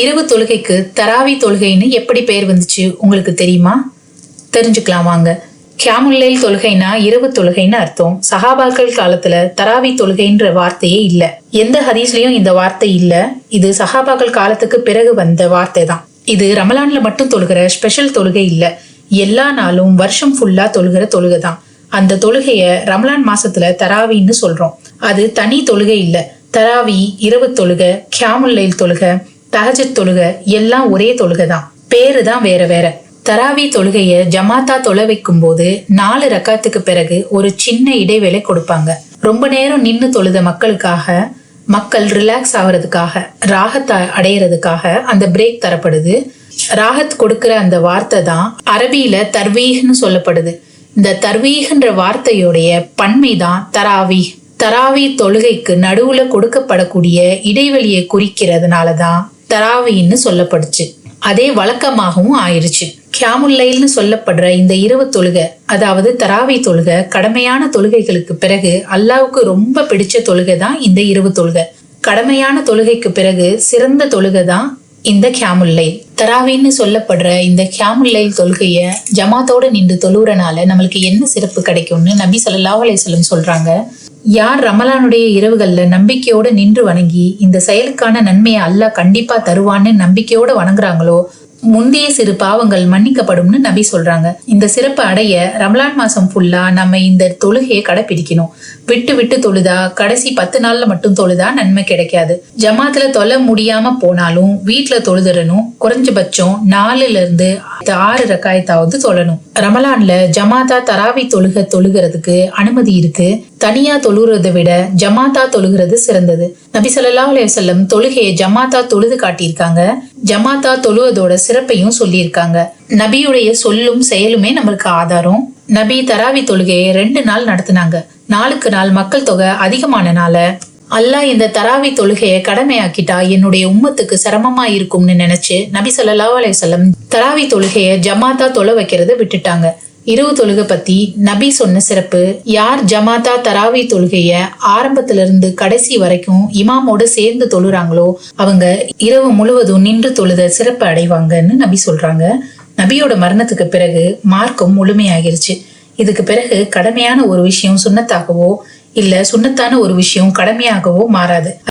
இரவு தொழுகைக்கு தராவி தொழுகைன்னு எப்படி பெயர் வந்துச்சு உங்களுக்கு தெரியுமா? தெரிஞ்சுக்கலாம் வாங்க. கியாமுல்லைல் தொழுகைனா இரவு தொழுகைன்னு அர்த்தம். சஹாபாக்கள் காலத்துல தராவி தொழுகைன்ற வார்த்தையே இல்லை. எந்த ஹதீஸ்லயும் இந்த வார்த்தை இல்லை. இது சஹாபாக்கள் காலத்துக்கு பிறகு வந்த வார்த்தை தான். இது ரமலான்ல மட்டும் தொழுகிற ஸ்பெஷல் தொழுகை இல்லை. எல்லா நாளும் வருஷம் ஃபுல்லா தொழுகிற தொழுகை தான். அந்த தொழுகைய ரமலான் மாசத்துல தராவின்னு சொல்றோம். அது தனி தொழுகை இல்லை. தராவி இரவு தொழுகை கியாமுல்லைல் தொழுகை தஹஜத் தொழுகை எல்லாம் ஒரே தொழுகை தான் பேரு தான் வேற வேற. தராவி தொழுகையை ஜமாத்தா தொலை வைக்கும் போது நாலு ரக்காத்துக்கு பிறகு ஒரு சின்ன இடைவேளை கொடுப்பாங்க. ரொம்ப நேரம் நின்னு தொழுத மக்களுக்காக மக்கள் ரிலாக்ஸ் ஆகிறதுக்காக ராகத்தை அடையிறதுக்காக அந்த பிரேக் தரப்படுது. ராகத் கொடுக்கிற அந்த வார்த்தை தான் அரபியில தர்வீஹ்னு சொல்லப்படுது. இந்த தர்வீஹ்ன்ற வார்த்தையுடைய பன்மை தான் தராவி. தராவி தொழுகைக்கு நடுவுல கொடுக்கப்படக்கூடிய இடைவெளியை குறிக்கிறதுனால தான் தராவின்னு சொல்லப்படுச்சு. அதே வழக்கமாகவும் ஆயிடுச்சு கியாமுல்லைல்னு சொல்லப்படுற இந்த இரவு தொழுகை அதாவது தராவி தொழுகை கடமையான தொழுகைகளுக்கு பிறகு அல்லாவுக்கு ரொம்ப பிடிச்ச தொழுகை தான் இந்த இரவு தொழுகை. கடமையான தொழுகைக்கு பிறகு சிறந்த தொழுகை தான் இந்த கியாமுல்லை. தராவின்னு சொல்லப்படுற இந்த கியாமுல்லை தொழுகைய ஜமாத்தோட நின்று தொழுகிறனால நம்மளுக்கு என்ன சிறப்பு கிடைக்கும்னு நபி ஸல்லல்லாஹு அலைஹி சொல்றாங்க. யார் ரமலானுடைய இரவுகளில் நம்பிக்கையோடு நின்று வணங்கி இந்த செயலுக்கான நன்மையை அல்லாஹ் கண்டிப்பாக தருவான்னு நம்பிக்கையோடு வணங்குறாங்களோ முந்தைய சிறு பாவங்கள் மன்னிக்கப்படும்னு நபி சொல்றாங்க. இந்த சிறப்பு அடைய ரமலான் மாசம் ஃபுல்லா நம்ம இந்த தொழுகையை கடைபிடிக்கணும் விட்டு விட்டு தொழுதா கடைசி பத்து நாள்ல மட்டும் தொழுதா நன்மை கிடைக்காது. ஜமாத்துல தொழ முடியாம போனாலும் வீட்டுல தொழுதுடணும் குறைஞ்சபட்சம் நாலுல இருந்து ஆறு ரக்காயத்தாவது தொழணும். ரமலான்ல ஜமாத்தா தராவி தொழுக தொழுகிறதுக்கு அனுமதி இருக்கு. தனியா தொழுகிறதை விட ஜமாத்தா தொழுகிறது சிறந்தது. நபி சொல்லா அலைஹி தொழுகையை ஜமாத்தா தொழுது காட்டியிருக்காங்க. ஜமாத்தா தொழுவதோட சிறப்பையும் சொல்லியிருக்காங்க. நபியுடைய சொல்லும் செயலுமே நம்மளுக்கு ஆதாரம். நபி தராவி தொழுகையை ரெண்டு நாள் நடத்தினாங்க. நாளுக்கு நாள் மக்கள் தொகை அதிகமானனால அல்லாஹ் இந்த தராவி தொழுகையை கடமையாக்கிட்டா என்னுடைய உம்மத்துக்கு சிரமமா இருக்கும்னு நினைச்சு நபி சொல்லா அலையம் தராவி தொழுகையை ஜமாத்தா தொலை வைக்கிறத விட்டுட்டாங்க. இரவு தொழுகை பத்தி நபி சொன்ன சிறப்பு. யார் ஜமாத்தா தராவி தொழுகைய ஆரம்பத்துல இருந்து கடைசி வரைக்கும் இமாமோட சேர்ந்து தொழுறாங்களோ அவங்க இரவு முழுவதும் நின்று தொழுத சிறப்பு அடைவாங்கன்னு நபி சொல்றாங்க. நபியோட மரணத்துக்கு பிறகு மார்க்கம் முழுமையாகிருச்சு. இதுக்கு பிறகு கடமையான ஒரு விஷயம் சுண்ணத்தாகவோ இல்ல சுண்ணத்தான ஒரு விஷயம் கடமையாகவோ மாறாது.